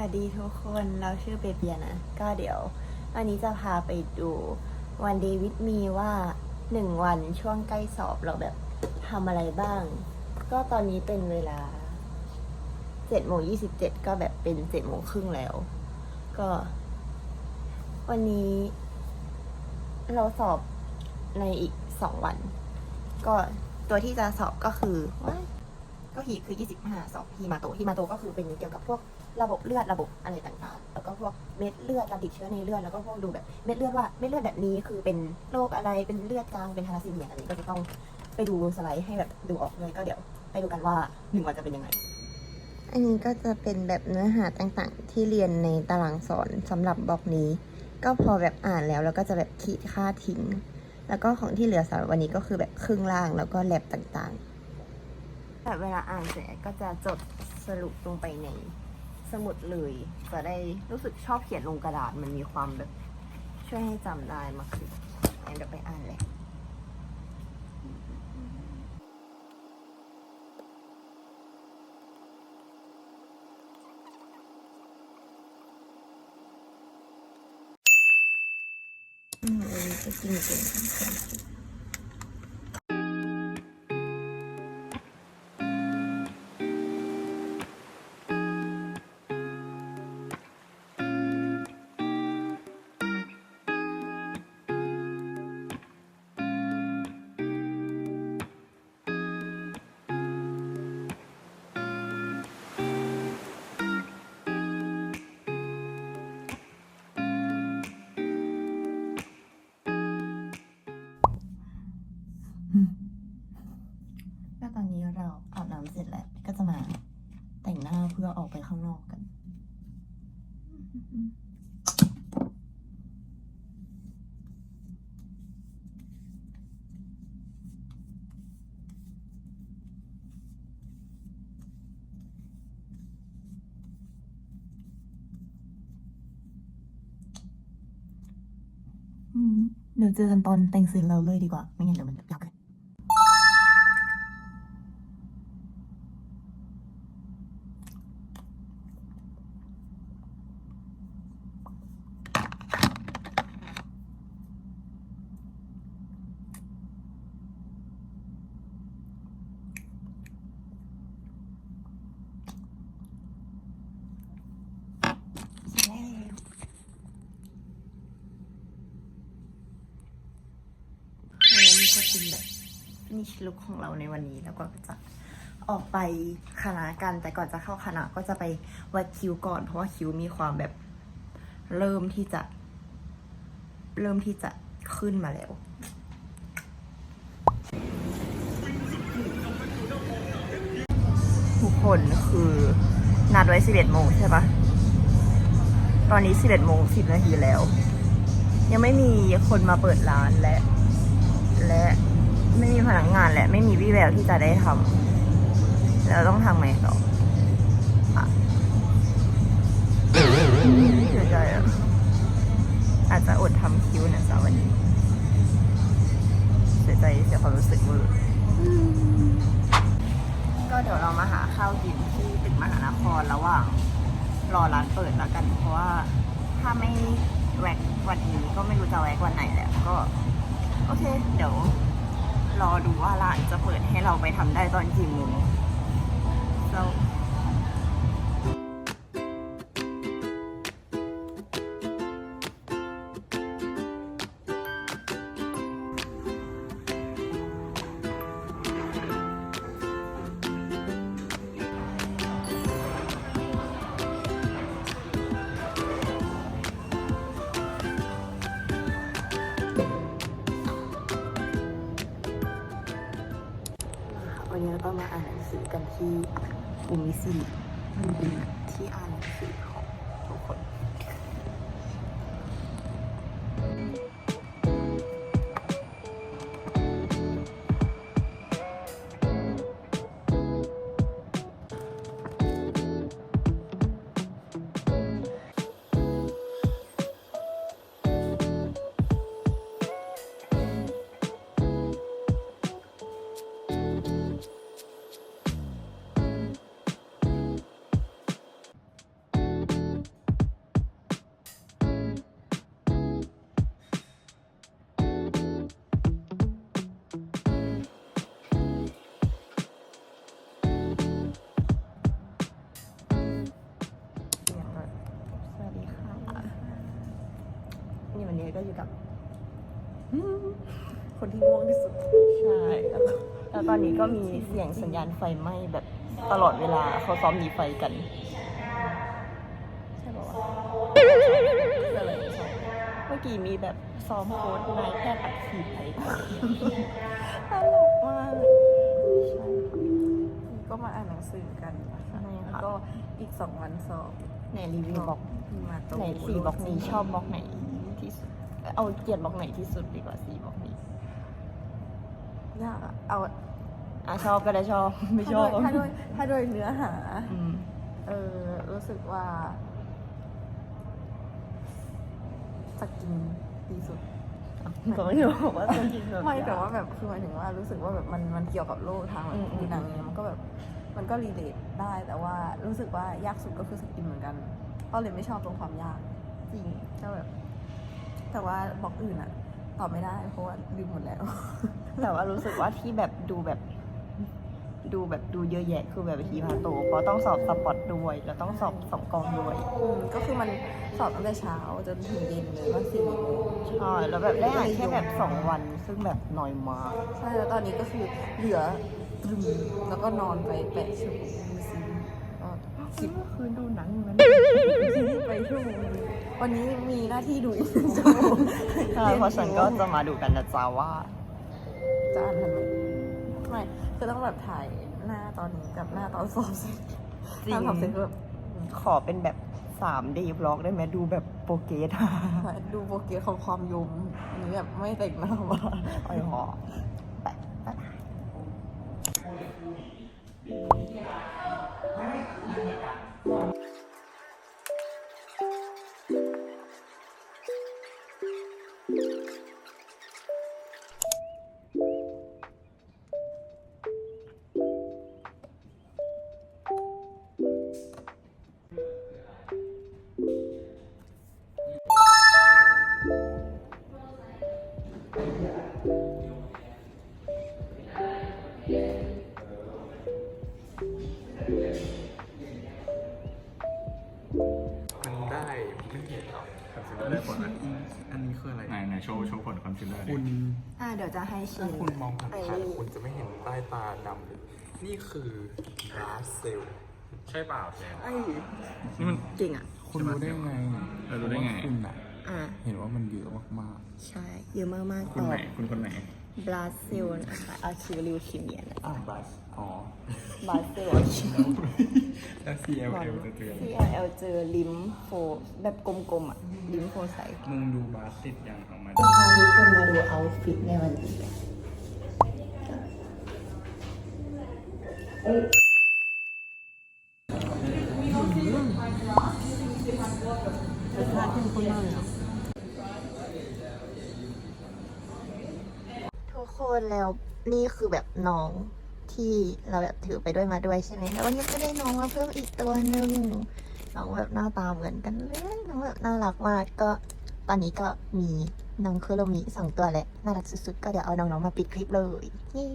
วัสดีทุกคนเราชื่อเปเปียนะ ก็เดี๋ยววันนี้จะพาไปดูวันเดวิดมีว่าหนึ่งวันช่วงใกล้สอบเราแบบทำอะไรบ้าง ก็ตอนนี้เป็นเวลาเจ็ดโมงยี่สิบเจ็ดก็แบบเป็นเจ็ดโมงครึ่งแล้ว ก็ วันนี้ เราสอบในอีกสองวัน ก็ตัวที่จะสอบก็คือว้าก็ฮีคือ25สอบฮีมาโตฮีมาโตก็คือเป็นเกี่ยวกับพวก ระบบเลือดระบบอะไรต่างๆ แล้วก็พวกเม็ดเลือดการติดเชื้อในเลือดแล้วก็พวกดูแบบเม็ดเลือดว่าเม็ดเลือดแบบนี้คือเป็นโรคอะไรเป็นเลือดจางเป็นทาราซีเมียอะไรก็จะต้องไปดูสไลด์ให้แบบดูออกเลยก็เดี๋ยวไปดูกันว่าหนึ่งวันจะเป็นยังไง อันนี้ก็จะเป็นแบบเนื้อหาต่างๆ ที่เรียนในตารางสอนสำหรับบล็อกนี้ ก็พอแบบอ่านแล้วแล้วก็จะแบบขีดค่าทิ้ง แล้วก็ของที่เหลือสำหรับวันนี้ก็คือแบบครึ่งล่างแล้วก็แลบต่างๆ แบบเวลาอ่านเสร็จก็จะจดสรุปลงไปใน สมุดเลย จะได้รู้สึกชอบเขียนลงกระดาษมันมีความแบบ ช่วยให้จำได้มากขึ้นงั้นเดี๋ยวไปอ่านเลยอืมอันนี้จะกินเก่งก็ หน้าออกไปข้างนอกกันเดี๋ยวเจอกันตอนแต่งเสร็จเราเลยดีกว่า ไม่งั้นเดี๋ยวมันยา วเกินแล้วนี่ก็เป็นแบบนิชลุคของเราในวันนี้แล้วก็จะออกไปคณะกัน แต่ก่อนจะเข้าคณะก็จะไปวัดคิ้วก่อน เพราะว่าคิ้วมีความแบบเริ่มที่จะ เริ่มที่จะขึ้นมาแล้วทุกคนคือนัดไว้ 11 โมงใช่ปะตอนนี้ 11 โมง 10 นาทีแล้ว ยังไม่มีคนมาเปิดร้านและ และไม่มีพนักงานและไม่มีวี่แววที่จะได้ทำแล้วต้องทำไงต่ออะเสียใจอะอาจจะอดทำคิวนะสาววันนี้เสียใจเสียความรู้สึกเวอก็เดี๋ยวเรามาหาข้าวกินที่ตึกมหานครระหว่างรอร้านเปิดแล้วกัน เพราะว่าถ้าไม่แวกวันนี้ก็ไม่รู้จะแวกวันไหนแหละก็ โอเค เดี๋ยว รอดูว่าร้านจะเปิดให้เราไปทำได้ตอนกี่โมง so ที่อุมิสิริที่อ่านหนังสือ อยู่กับ คนที่ง่วงที่สุด ใช่แล้วก็แล้วตอนนี้ก็มีเสียงสัญญาณไฟไหม้แบบตลอดเวลาเขาซ้อมหนีไฟกัน ใช่ป่าวะก็เลยใช่เมื่อกี้มีแบบซ้อมโค้ดนายแพทย์อัดฉีดไทยตลกมากใช่ก็มาอ่านหนังสือกันนะคะใช่ค่ะแล้วก็อีกสองวันสอบไหนรีวิวบล็อกมาโตไหนสี่บล็อกนี้ชอบบล็อกไหนที่สุด เอาเกลียดบล็อกไหนที่สุดดีกว่าสี่บล็อกนี้ยากอะเอาอะชอบก็ได้ชอบ ไม่ชอบถ้าโดยถ้าโดยเนื้อหา อืมเออรู้สึกว่าสกินดีสุด ก็ไม่รู้ว่าจะกินแบบไม่แต่ว่าแบบคือหมายถึงว่ารู้สึกว่าแบบมันมันเกี่ยวกับโลกทางแบบอืมอืมดูหนังเนี่ยมันก็แบบมันก็รีเลทได้แต่ว่ารู้สึกว่ายากสุดก็คือสกินเหมือนกัน ก็เลยไม่ชอบตรงความยาก จริงก็แบบ แต่ว่าบล็อกอื่นอะตอบไม่ได้ เพราะว่าลืมหมดแล้ว แต่ว่ารู้สึกว่าที่แบบดูแบบ ดูแบบดูเยอะแยะคือแบบทีพาโตเพราะต้องสอบสปอตด้วยแล้วต้องสอบสองกองด้วยอืมก็คือมันสอบตั้งแต่เช้าจนถึงเย็นเลยว่าสี่โมงใช่แล้วแบบได้อ่านแค่แบบสองวัน ซึ่งแบบน้อยมาก ใช่แล้วตอนนี้ก็คือเหลือตรึมแล้วก็นอนไปแปดชั่วโมงดู ซิก็คิดคืนดูหนังเหมือนไปชั่วโมงวันนี้มีหน้าที่ดูอีกหนึ่งชั่วโมงใช่เพราะฉันก็จะมาดูกันนะจ๊ะว่าจะอ่านทันไมไม่คือต้องแบบถ่ายหน้าตอนนี้กับหน้าตอนสอบเสร็จจริงตอนสอบเสร็จก็แบบขอเป็นแบบสามดย์บล็อกได้ไหมดูแบบโปรเกสดูโปรเกรสของความยมอันนี้แบบไม่แต่งหน้ามาอ้อยหอ มั อันนี้คืออะไรไหนไหนโชว์โชว์ผลคอนซีลเลอร์ดิคุณอ่าเดี๋ยวจะให้ชิถ้าม คุณมองผ่านๆคุณจะไม่เห็นใต้ตาดำเลยนี่คือบราสเซลใช่เปล่าแจนไอ้นี่มันจริงอะ คุณรู้ได้ไงเออรู้ได้ไง ว่าคุณอะอ่า เห็นว่ามันเยอะมากใช่ เยอะมากๆคุตณอไหนบคุณคนไหน บราซิลนะคะอาคิวลิวคิเมียนะๆอ่าบราสอ๋อบราซิลอาคิว แล้ว CLL จะเตือน CLL เจอลิมโฟแบบกลมๆอะ ลิมโฟไซต์มึงดูบาสติดยังออกมาพาทุกคนมาดูเอาฟิตในวันนี้รสชาติเข้มข้นมากเลยอะ ทุกค นแล้วนี่คือแบบน้องที่เราแบบถือไปด้วยมาด้วยใช่ไหมแล้ววันนี้ก็ได้น้องมาเพิ่มอีกตัวหนึ่งน้องแบบหน้าตาเหมือนกันเลยน้องแบบน่ารักมากก็ตอนนี้ก็มีน้องคุโรมิสองตัวแหละน่ารักสุดๆก็เดี๋ยวเอาน้องๆมาปิดคลิปเลยนี่